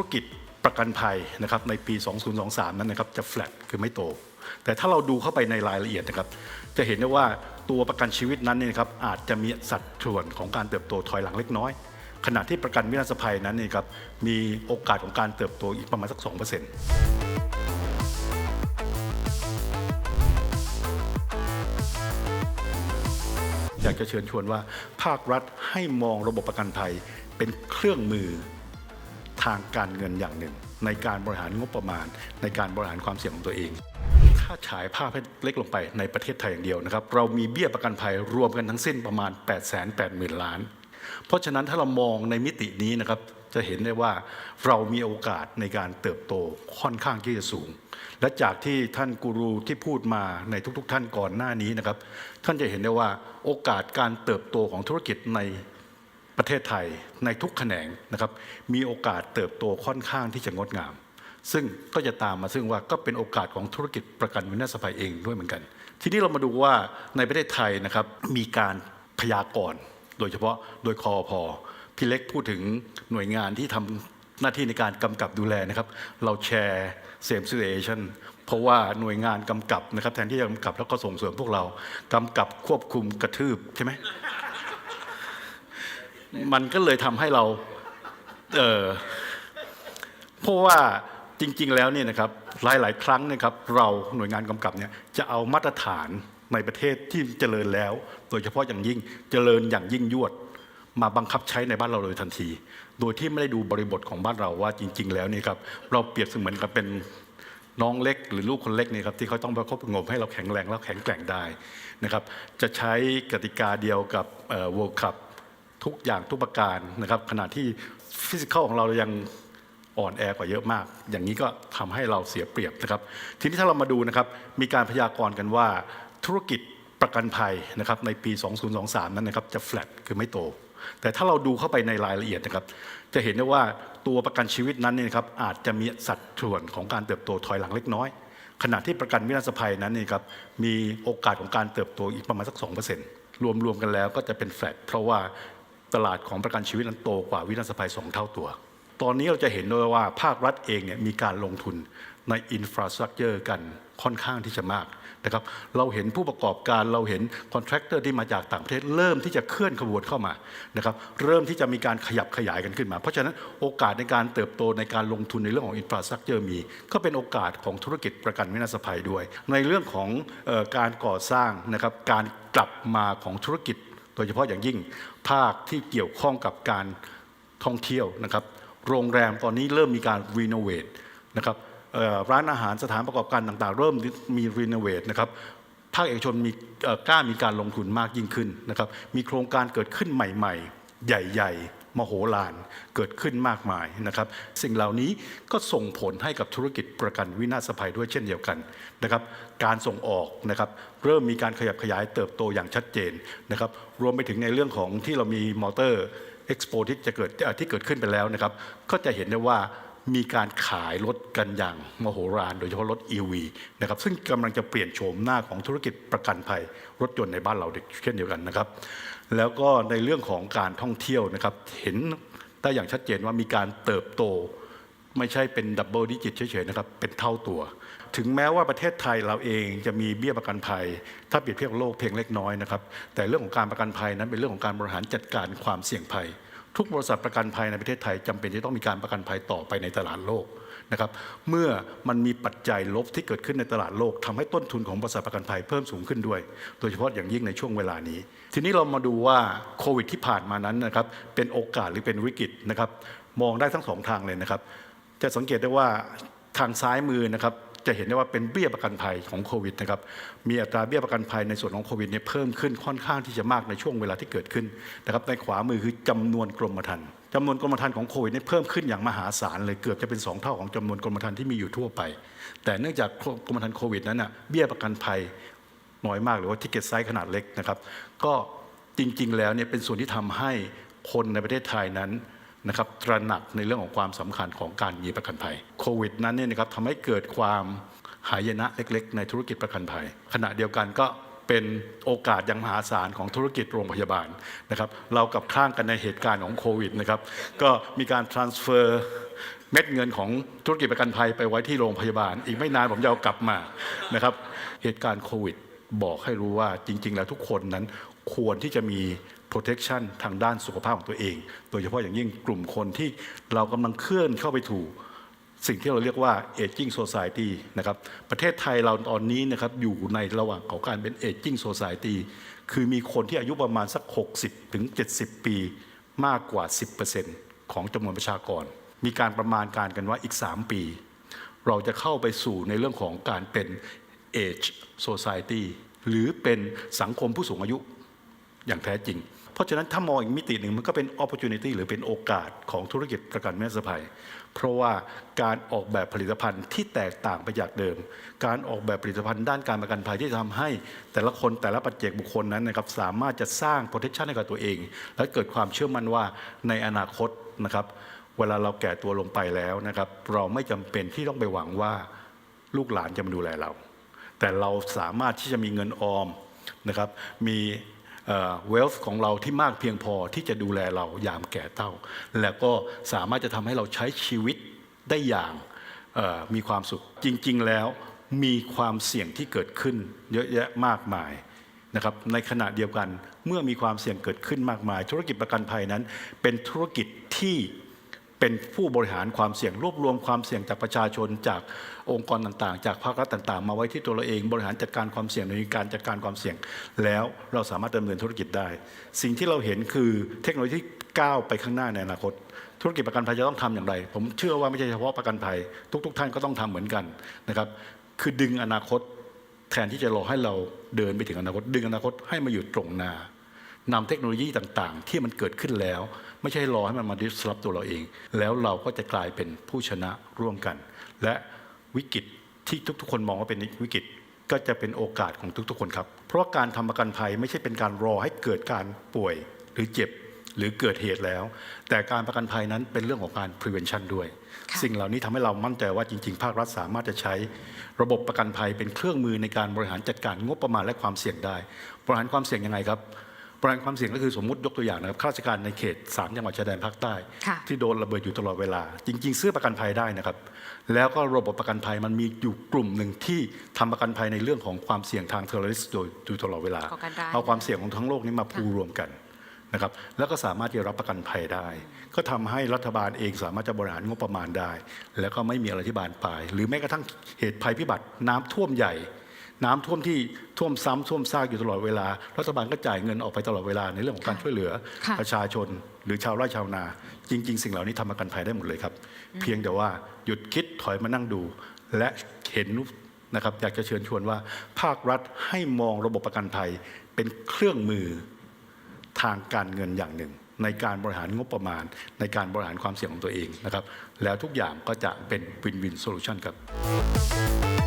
รกิจประกันภัยนะครับในปี 2023 นั้นนะครับจะ flat คือไม่โต แต่ถ้าเราดูเข้าไปในรายละเอียดนะครับ จะเห็นได้ว่าตัวประกันชีวิตนั้นเนี่ยครับอาจจะมีสัดส่วนของการเติบโตถอยหลังเล็กน้อย ขณะที่ประกันวินาศภัยนั้นเนี่ยครับมีโอกาสของการเติบโตอีกประมาณสัก 2%อยากจะเชิญชวนว่าภาครัฐให้มองระบบประกันภัยเป็นเครื่องมือ ทางการเงินอย่างหนึ่ง ในการบริหารงบประมาณ ในการบริหารความเสี่ยงของตัวเอง ถ้าฉายภาพให้เล็กลงไปในประเทศไทยอย่างเดียวนะครับ เรามีเบี้ยประกันภัยรวมกันทั้งสิ้นประมาณ 8 8 0 0 0 0 ล้าน เพราะฉะนั้นถ้าเรามองในมิตินี้นะครับจะเห็นได้ว่าเรามีโอกาสในการเติบโตค่อนข้างที่จะสูง และจากที่ท่านกูรูที่พูดมาในทุก ๆ ท่านก่อนหน้านี้นะครับ ท่านจะเห็นได้ว่าโอกาสการเติบโตของธุรกิจใน ประเทศไทยในทุกแขนงนะครับมีโอกาสเติบโตค่อนข้างที่จะงดงาม ซึ่งก็จะตามมาซึ่งว่าก็เป็นโอกาสของธุรกิจประกันวินาศภัยเองด้วยเหมือนกัน ทีนี้เรามาดูว่าในประเทศไทยนะครับมีการพยากรณ์โดยเฉพาะโดยคอพอพี่เล็กพูดถึงหน่วยงานที่ทำหน้าที่ในการกำกับดูแลนะครับ เราแชร์ same situation เพราะว่าหน่วยงานกำกับนะครับแทนที่จะกำกับแล้วก็ส่งเสริมพวกเรากำกับควบคุมกระทืบใช่ไหม มันก็เลยทำให้เราเออเพราะว่าจริง ๆ แล้วเนี่ยนะครับหลาย ๆ ครั้งนะครับ เราหน่วยงานกำกับเนี่ยจะเอามาตรฐานในประเทศที่เจริญแล้ว โดยเฉพาะอย่างยิ่งเจริญอย่างยิ่งยวด มาบังคับใช้ในบ้านเราเลยทันที โดยที่ไม่ได้ดูบริบทของบ้านเราว่าจริง ๆ แล้วเนี่ยครับเราเปรียบเสมือนกับเป็นน้องเล็กหรือลูกคนเล็กเนี่ยครับที่เขาต้องประคบประงมให้เราแข็งแรงแล้วแข็งแกร่งได้นะครับจะใช้กติกาเดียวกับเอ่อ World Cup ทุกอย่างทุกประการนะครับ ขณะที่ฟิสิกอลของเรายังอ่อนแอกว่าเยอะมาก อย่างนี้ก็ทำให้เราเสียเปรียบนะครับ ทีนี้ถ้าเรามาดูนะครับ มีการพยากรณ์กันว่าธุรกิจประกันภัยนะครับในปี 2023 นั้นนะครับจะ flat คือไม่โต แต่ถ้าเราดูเข้าไปในรายละเอียดนะครับ จะเห็นได้ว่าตัวประกันชีวิตนั้นเนี่ยครับอาจจะมีสัดส่วนของการเติบโตถอยหลังเล็กน้อย ขณะที่ประกันวินาศภัยนั้นเนี่ยครับมีโอกาสของการเติบโตอีกประมาณสัก 2%รวมรวมกันแล้วก็จะเป็นแฟลตเพราะว่า ตลาดของประกันชีวิตนั้นโตกว่าวินาศภัย2เท่าตัว ตอนนี้เราจะเห็นด้วยว่าภาครัฐเองเนี่ยมีการลงทุนในอินฟราสตรักเจอร์กันค่อนข้างที่จะมากนะครับ เราเห็นผู้ประกอบการเราเห็นคอนแทคเตอร์ที่มาจากต่างประเทศเริ่มที่จะเคลื่อนขบวนเข้ามานะครับ เริ่มที่จะมีการขยับขยายกันขึ้นมา เพราะฉะนั้นโอกาสในการเติบโตในการลงทุนในเรื่องของอินฟราสตรักเจอร์มี ก็เป็นโอกาสของธุรกิจประกันวินาศภัยด้วย ในเรื่องของออการก่อสร้างนะครับการกลับมาของธุรกิจ โดยเฉพาะอย่างยิ่งภาคที่เกี่ยวข้องกับการท่องเที่ยวนะครับ โรงแรมตอนนี้เริ่มมีการรีโนเวทนะครับร้านอาหารสถานประกอบการต่างๆ เริ่มมีรีโนเวทนะครับภาคเอกชนมีกล้ามีการลงทุนมากยิ่งขึ้นนะครับ มีโครงการเกิดขึ้นใหม่ ๆ ใหญ่ ๆ มโหฬารเกิดขึ้นมากมายนะครับ สิ่งเหล่านี้ก็ส่งผลให้กับธุรกิจประกันวินาศภัยด้วยเช่นเดียวกันนะครับ การส่งออกนะครับเริ่มมีการขยับขยายเติบโตอย่างชัดเจนนะครับ รวมไปถึงในเรื่องของที่เรามีมอเตอร์เอ็กซ์โปที่จะเกิดที่เกิดขึ้นไปแล้วนะครับ ก็จะเห็นได้ว่า มีการขายรถกันอย่างมโหฬารโดยเฉพาะรถ EV นะครับซึ่งกำลังจะเปลี่ยนโฉมหน้าของธุรกิจประกันภัย รถยนต์ในบ้านเราเช่นเดียวกันนะครับ แล้วก็ในเรื่องของการท่องเที่ยวนะครับเห็นได้อย่างชัดเจนว่ามีการเติบโต ไม่ใช่เป็นดับเบิลดิจิตเฉยๆนะครับเป็นเท่าตัว ถึงแม้ว่าประเทศไทยเราเองจะมีเบี้ยประกันภัย ถ้าเปรียบเทียบกับโลกเพียงเล็กน้อยนะครับแต่เรื่องของการประกันภัยนั้นเป็นเรื่องของการบริหารจัดการความเสี่ยงภัย ทุกบริษัทประกันภัยในประเทศไทยจำเป็นที่ต้องมีการประกันภัยต่อไปในตลาดโลกนะครับ เมื่อมันมีปัจจัยลบที่เกิดขึ้นในตลาดโลกทำให้ต้นทุนของบริษัทประกันภัยเพิ่มสูงขึ้นด้วย โดยเฉพาะอย่างยิ่งในช่วงเวลานี้ ทีนี้เรามาดูว่าโควิดที่ผ่านมานั้นนะครับเป็นโอกาสหรือเป็นวิกฤตนะครับ มองได้ทั้งสองทางเลยนะครับ จะสังเกตได้ว่าทางซ้ายมือนะครับ จะเห็นได้ว่าเป็นเบี้ยประกันภัยของโควิดนะครับ มีอัตราเบี้ยประกันภัยในส่วนของโควิดเนี่ยเพิ่มขึ้นค่อนข้างที่จะมากในช่วงเวลาที่เกิดขึ้นนะครับ ในขวามือคือจำนวนกรมธรรม์จำนวนกรมธรรม์ของโควิดเนี่ยเพิ่มขึ้นอย่างมหาศาลเลยเกือบจะเป็นสองเท่าของจำนวนกรมธรรม์ที่มีอยู่ทั่วไป แต่เนื่องจากกรมธรรม์โควิดนั้นน่ะเบี้ยประกันภัยน้อยมากหรือว่าทิเก็ตไซส์ขนาดเล็กนะครับ ก็จริงๆ แล้วเนี่ยเป็นส่วนที่ทำให้คนในประเทศไทยนั้น นะครับตระหนักในเรื่องของความสำคัญของการมีประกันภัยโควิดนั้นเนี่ยนะครับทำให้เกิดความหายนะเล็ก ๆ ในธุรกิจประกันภัย ขณะเดียวกันก็เป็นโอกาสอย่างมหาศาลของธุรกิจโรงพยาบาลนะครับเรากับข้างกันในเหตุการณ์ของโควิดนะครับก็มีการ transfer เม็ดเงินของธุรกิจประกันภัยไปไว้ที่โรงพยาบาล อีกไม่นานผมจะเอากลับมานะครับเหตุการณ์โควิดบอกให้รู้ว่าจริง ๆ แล้วทุกคนนั้นควรที่จะมี protection ทางด้านสุขภาพของตัวเอง โดยเฉพาะอย่างยิ่งกลุ่มคนที่เรากำลังเคลื่อนเข้าไปถูกสิ่งที่เราเรียกว่า aging society นะครับ ประเทศไทยเราตอนนี้นะครับอยู่ในระหว่างของการเป็น aging society คือมีคนที่อายุประมาณสัก 60 ถึง 70 ปีมากกว่า 10%ของจำนวนประชากร มีการประมาณการกันว่าอีก 3 ปี เราจะเข้าไปสู่ในเรื่องของการเป็น age society หรือเป็นสังคมผู้สูงอายุอย่างแท้จริง เพราะฉะนั้นถ้ามองอีกมิติหนึ่งมันก็เป็น opportunity หรือเป็นโอกาสของธุรกิจประกันแม่สภัย เพราะว่าการออกแบบผลิตภัณฑ์ที่แตกต่างไปจากเดิม การออกแบบผลิตภัณฑ์ด้านการประกันภัยที่จะทำให้ แต่ละคนแต่ละปัจเจกบุคคลนั้นนะครับสามารถจะสร้าง protection ให้กับตัวเอง และเกิดความเชื่อมั่นว่าในอนาคตนะครับเวลาเราแก่ตัวลงไปแล้วนะครับเราไม่จำเป็นที่ต้องไปหวังว่าลูกหลานจะมาดูแลเรา แต่เราสามารถที่จะมีเงินออมนะครับมี เวลฟ์ของเราที่มากเพียงพอที่จะดูแลเรายามแก่เฒ่า แล้วก็สามารถจะทำให้เราใช้ชีวิตได้อย่างมีความสุข จริง ๆ แล้วมีความเสี่ยงที่เกิดขึ้น เยอะแยะมากมายนะครับในขณะเดียวกันเมื่อมีความเสี่ยงเกิดขึ้นมากมาย ธุรกิจประกันภัยนั้น เป็นธุรกิจที่ เป็นผู้บริหารความเสี่ยงรวบรวมความเสี่ยงจากประชาชนจากองค์กรต่างๆ จากภาครัฐต่างๆ มาไว้ที่ตัวเราเองบริหารจัดการความเสี่ยงในการจัดการความเสี่ยง แล้วเราสามารถดำเนินธุรกิจได้ สิ่งที่เราเห็นคือเทคโนโลยีก้าวไปข้างหน้าในอนาคต ธุรกิจประกันภัยจะต้องทำอย่างไร ผมเชื่อว่าไม่ใช่เฉพาะประกันภัย ทุก ๆ ท่านก็ต้องทำเหมือนกันนะครับคือดึงอนาคตแทนที่จะรอให้เราเดินไปถึงอนาคต ดึงอนาคตให้มาอยู่ตรงหน้า นำเทคโนโลยีต่างๆ ที่มันเกิดขึ้นแล้ว ไม่ใช่รอให้มันมา disrupt ตัวเราเอง แล้วเราก็จะกลายเป็นผู้ชนะร่วมกัน และวิกฤตที่ทุกๆ คนมองว่าเป็นวิกฤตก็จะเป็นโอกาสของทุกๆ คนครับ เพราะว่าการทำประกันภัยไม่ใช่เป็นการรอให้เกิดการป่วยหรือเจ็บหรือเกิดเหตุแล้ว แต่การประกันภัยนั้นเป็นเรื่องของการ prevention ด้วยค่ะสิ่งเหล่านี้ทำให้เรามั่นใจว่าจริง ๆ ภาครัฐสามารถจะใช้ ระบบประกันภัยเป็นเครื่องมือในการบริหารจัดการงบประมาณและความเสี่ยงได้ บริหารความเสี่ยงยังไงครับ บริหารความเสี่ยงก็คือสมมุติยกตัวอย่างนะครับข้าราชการในเขตสามจังหวัดชายแดนภาคใต้ค่ะที่โดนระเบิดอยู่ตลอดเวลา จริง ๆ ซื้อประกันภัยได้นะครับ แล้วก็ระบบประกันภัยมันมีอยู่กลุ่มหนึ่งที่ทำประกันภัยในเรื่องของความเสี่ยงทางเทอร์ริสโดยอยู่ตลอดเวลาก่อการร้ายเอาความเสี่ยงของทั้งโลกนี้มาพูรวมกันนะครับแล้วก็สามารถที่จะรับประกันภัยได้ ก็ทำให้รัฐบาลเองสามารถจะบริหารงบประมาณได้ แล้วก็ไม่มีอะไรที่บานปลาย หรือแม้กระทั่งเหตุภัยพิบัติน้ำท่วมใหญ่ น้ำท่วมที่ท่วมซ้ำท่วมซากอยู่ตลอดเวลา รัฐบาลก็จ่ายเงินออกไปตลอดเวลาในเรื่องของการค่ะช่วยเหลือค่ะประชาชน หรือชาวไร่ชาวนา จริง ๆ สิ่งเหล่านี้ทำประกันภัยได้หมดเลยครับ เพียงแต่ว่าหยุดคิดถอยมานั่งดู และเห็นนะครับอยากจะเชิญชวนว่า ภาครัฐให้มองระบบประกันภัยเป็นเครื่องมือทางการเงินอย่างหนึ่ง ในการบริหารงบประมาณ ในการบริหารความเสี่ยงของตัวเองนะครับแล้วทุกอย่างก็จะเป็นวินวินโซลูชันครับ